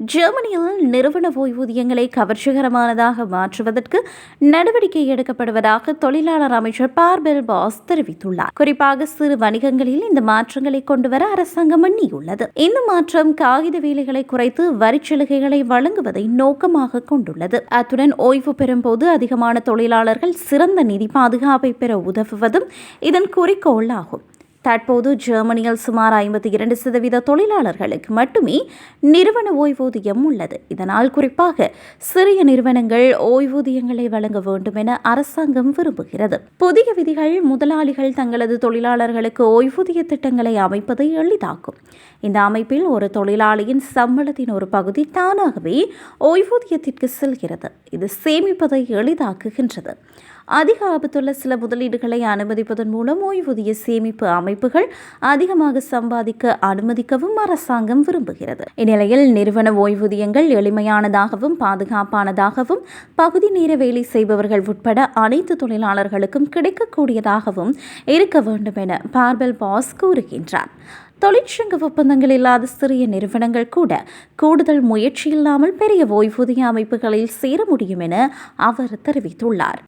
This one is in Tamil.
ஜெர்மனியில் நிறுவன ஓய்வூதியங்களை கவர்ச்சிகரமானதாக மாற்றுவதற்கு நடவடிக்கை எடுக்கப்படுவதாக தொழிலாளர் அமைச்சர் பார்பெல் பாஸ் தெரிவித்துள்ளார். குறிப்பாக சிறு வணிகங்களில் இந்த மாற்றங்களை கொண்டுவர அரசாங்கம் எண்ணியுள்ளது. இந்த மாற்றம் காகித வேலைகளை குறைத்து வரிச்சலுகைகளை வழங்குவதை நோக்கமாக கொண்டுள்ளது. அத்துடன் ஓய்வு பெறும்போது அதிகமான தொழிலாளர்கள் சிறந்த நிதி பாதுகாப்பை பெற உதவுவதும் இதன் குறிக்கோள் ஆகும் தற்போது ஜெர்மனியில் சுமார் ஐம்பத்தி இரண்டு சதவீத தொழிலாளர்களுக்கு மட்டுமே நிறுவன ஓய்வூதியம் உள்ளது. இதனால் குறிப்பாக சிறிய நிறுவனங்கள் ஓய்வூதியங்களை வழங்க வேண்டும் என அரசாங்கம் விரும்புகிறது. புதிய விதிகள் முதலாளிகள் தங்களது தொழிலாளர்களுக்கு ஓய்வூதிய திட்டங்களை அமைப்பதை எளிதாக்கும். இந்த அமைப்பில் ஒரு தொழிலாளியின் சம்பளத்தின் ஒரு பகுதி தானாகவே ஓய்வூதியத்திற்கு செல்கிறது. இது சேமிப்பதை எளிதாக்குகின்றது. அதிக ஆபத்துள்ள சில முதலீடுகளை அனுமதிப்பதன் மூலம் ஓய்வூதிய சேமிப்பு அமைப்புகள் அதிகமாக சம்பாதிக்க அனுமதிக்கவும் அரசாங்கம் விரும்புகிறது. இந்நிலையில் நிறுவன ஓய்வூதியங்கள் எளிமையானதாகவும் பாதுகாப்பானதாகவும் பகுதி நேர வேலை செய்பவர்கள் உட்பட அனைத்து தொழிலாளர்களுக்கும் கிடைக்கக்கூடியதாகவும் இருக்க வேண்டும் என பார்பெல் பாஸ் கூறுகின்றார். தொழிற்சங்க ஒப்பந்தங்கள் இல்லாத சிறிய நிறுவனங்கள் கூட கூடுதல் முயற்சி இல்லாமல் பெரிய ஓய்வூதிய அமைப்புகளில் சேர முடியும் என அவர் தெரிவித்துள்ளார்.